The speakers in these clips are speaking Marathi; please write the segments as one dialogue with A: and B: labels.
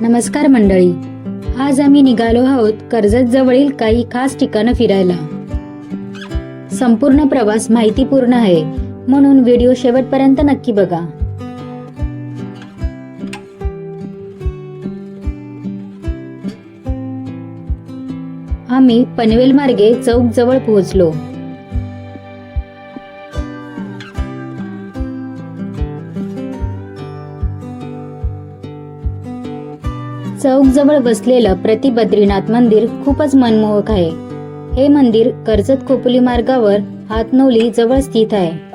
A: नमस्कार मंडळी. आज आम्ही निघालो आहोत कर्जत जवळील काही खास ठिकाणं फिरायला. संपूर्ण प्रवास माहितीपूर्ण आहे म्हणून व्हिडिओ शेवटपर्यंत नक्की बघा. आम्ही पनवेल मार्गे चौक जवळ पोहोचलो. चौक जवळ बसलेलं प्रति बद्रीनाथ मंदिर खूपच मनमोहक आहे. हे मंदिर कर्जत खोपोली मार्गावर हातनौली जवळ स्थित आहे.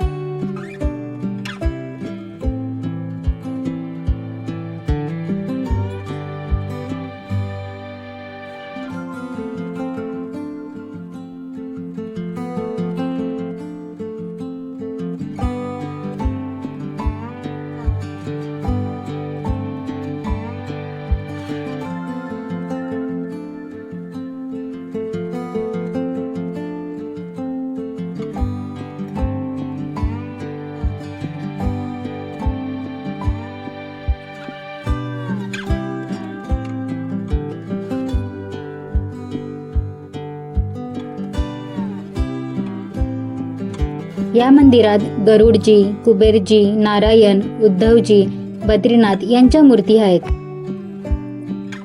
A: या मंदिरात गरुडजी कुबेरजी नारायण उद्धवजी बद्रीनाथ यांच्या मूर्ती आहेत.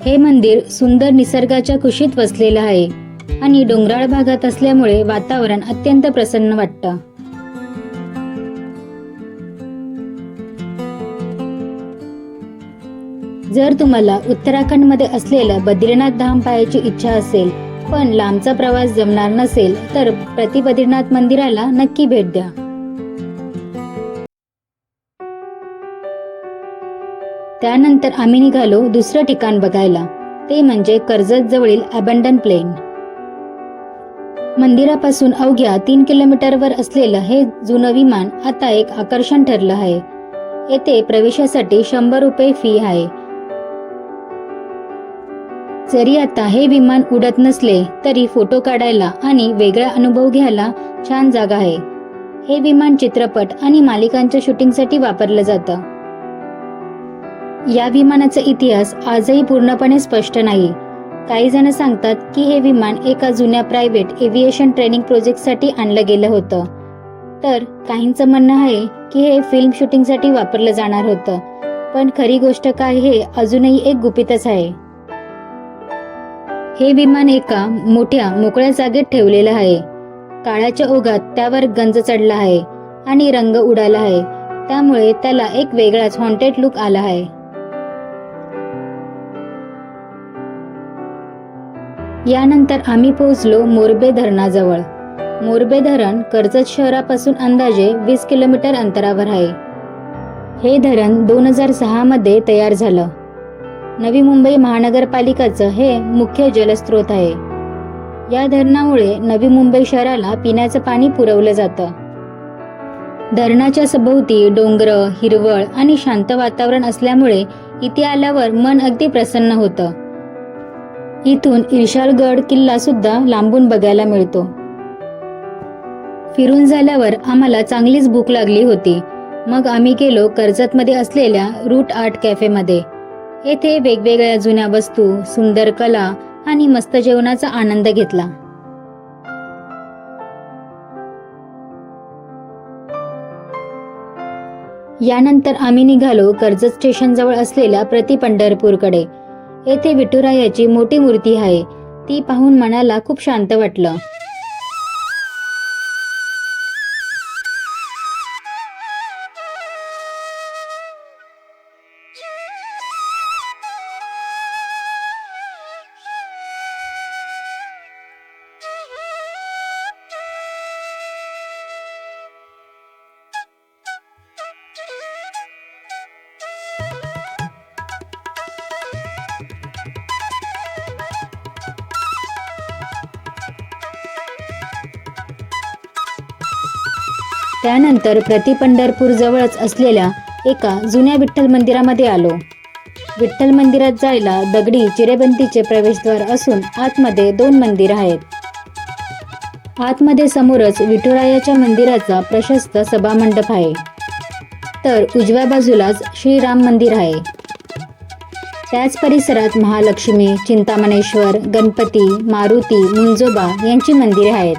A: हे मंदिर सुंदर निसर्गाच्या कुशीत वसलेलं आहे आणि डोंगराळ भागात असल्यामुळे वातावरण अत्यंत प्रसन्न वाटतं. जर तुम्हाला उत्तराखंडमध्ये असलेलं बद्रीनाथ धाम पाहायची इच्छा असेल पण लांबचा प्रवास जमणार नसेल तर प्रति बद्रीनाथ मंदिराला नक्की भेट द्या. त्यानंतर आम्ही निघालो दुसरं ठिकाण बघायला. ते म्हणजे कर्जत जवळील अबंडन प्लेन मंदिरापासून अवघ्या तीन किलोमीटरवर असलेलं हे जुनं विमान आता एक आकर्षण ठरलं आहे. येथे प्रवेशासाठी शंभर रुपये फी आहे. जरी आता हे विमान उडत नसले तरी फोटो काढायला आणि वेगळा अनुभव घ्यायला छान जागा आहे. हे विमान चित्रपट आणि मालिकांच्या शूटिंगसाठी वापरलं जातं. या विमानाचा इतिहास आजही पूर्णपणे स्पष्ट नाही. काही जण सांगतात की हे विमान एका जुन्या प्रायव्हेट एव्हिएशन ट्रेनिंग प्रोजेक्टसाठी आणलं गेलं होतं. तर काहींचं म्हणणं आहे की हे फिल्म शूटिंगसाठी वापरलं जाणार होतं. पण खरी गोष्ट काय हे अजूनही एक गुपितच आहे. हे विमान एका मोठ्या मोकळ्या जागेत ठेवलेलं आहे. काळाच्या ओघात त्यावर गंज चढला आहे आणि रंग उडाला आहे. त्यामुळे त्याला एक वेगळाच हॉन्टेड लुक आला आहे. यानंतर आम्ही पोहोचलो मोरबे धरणाजवळ. मोरबे धरण कर्जत शहरापासून अंदाजे वीस किलोमीटर अंतरावर आहे. हे धरण दोन हजार सहा मध्ये तयार झालं. नवी मुंबई महानगरपालिकाचं हे मुख्य जलस्रोत आहे. या धरणामुळे नवी मुंबई शहराला पिण्याचं पाणी पुरवलं जातं. धरणाच्या सभोवती डोंगर हिरवळ आणि शांत वातावरण असल्यामुळे इथे आल्यावर मन अगदी प्रसन्न होतं. इथून इर्शालगड किल्ला सुद्धा लांबून बघायला मिळतो. फिरून झाल्यावर आम्हाला चांगलीच भूक लागली होती. मग आम्ही गेलो कर्जतमध्ये असलेल्या रूट आर्ट कॅफेमध्ये. येथे वेगवेगळ्या जुन्या वस्तू सुंदर कला आणि मस्त जेवणाचा आनंद घेतला. यानंतर आम्ही निघालो कर्जत स्टेशन जवळ असलेल्या प्रति पंढरपूरकडे. येथे विठुरायाची मोठी मूर्ती आहे. ती पाहून मनाला खूप शांत वाटलं. त्यानंतर प्रति पंढरपूर जवळच असलेल्या एका जुन्या विठ्ठल मंदिरामध्ये आलो. विठ्ठल मंदिरात जायला दगडी चिरेबंदीचे प्रवेशद्वार असून आतमध्ये दोन मंदिर आहेत. आतमध्ये समोरच विठुरायाच्या मंदिराचा प्रशस्त सभामंडप आहे. तर उजव्या बाजूलाच श्रीराम मंदिर आहे. त्याच परिसरात महालक्ष्मी चिंतामणेश्वर गणपती मारुती मुंजोबा यांची मंदिरे आहेत.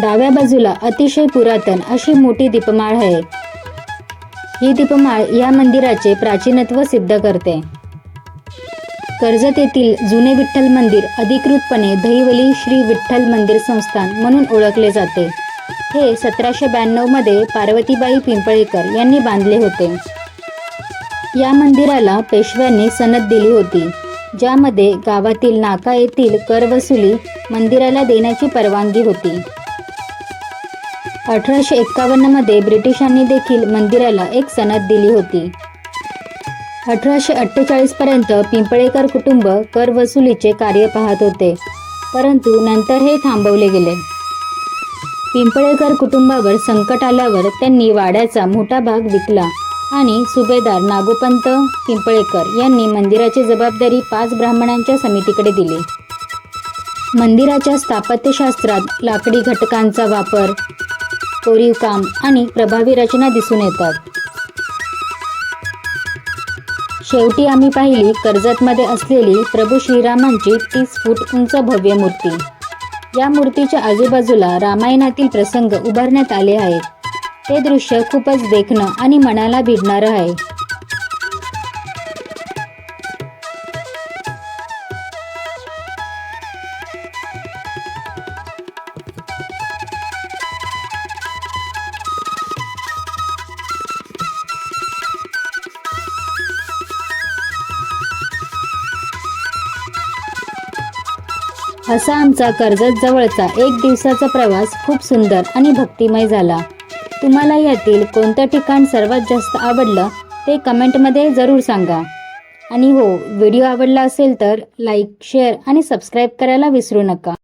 A: डाव्या बाजूला अतिशय पुरातन अशी मोठी दीपमाळ आहे. ही दीपमाळ या मंदिराचे प्राचीनत्व सिद्ध करते. कर्जत येथील जुने विठ्ठल मंदिर अधिकृतपणे दहिवली श्री विठ्ठल मंदिर संस्थान म्हणून ओळखले जाते. हे सतराशे ब्याण्णवमध्ये पार्वतीबाई पिंपळेकर यांनी बांधले होते. या मंदिराला पेशव्यांनी सनद दिली होती ज्यामध्ये गावातील नाका येथील कर वसुली मंदिराला देण्याची परवानगी होती. अठराशे एक्कावन्नमध्ये ब्रिटिशांनी देखील मंदिराला एक सनद दिली होती. अठराशे अठ्ठेचाळीसपर्यंत पिंपळेकर कुटुंब कर वसुलीचे कार्य पाहत होते परंतु नंतर हे थांबवले गेले. पिंपळेकर कुटुंबावर संकट आल्यावर त्यांनी वाड्याचा मोठा भाग विकला आणि सुभेदार नागोपंत पिंपळेकर यांनी मंदिराची जबाबदारी पाच ब्राह्मणांच्या समितीकडे दिली. मंदिराच्या स्थापत्यशास्त्रात लाकडी घटकांचा वापर कोरीव काम आणि प्रभावी रचना दिसून येतात. शेवटी आम्ही पाहिली कर्जतमध्ये असलेली प्रभू श्रीरामांची तीस फूट उंच भव्य मूर्ती. या मूर्तीच्या आजूबाजूला रामायणातील प्रसंग उभारण्यात आले आहेत. ते दृश्य खूपच देखणं आणि मनाला भिडणारं आहे. असा आमचा कर्जत जवळचा एक दिवसाचा प्रवास खूप सुंदर आणि भक्तिमय झाला. तुम्हाला यातील कोणतं ठिकाण सर्वात जास्त आवडलं ते कमेंटमध्ये जरूर सांगा. आणि हो व्हिडिओ आवडला असेल तर लाईक शेअर आणि सबस्क्राईब करायला विसरू नका.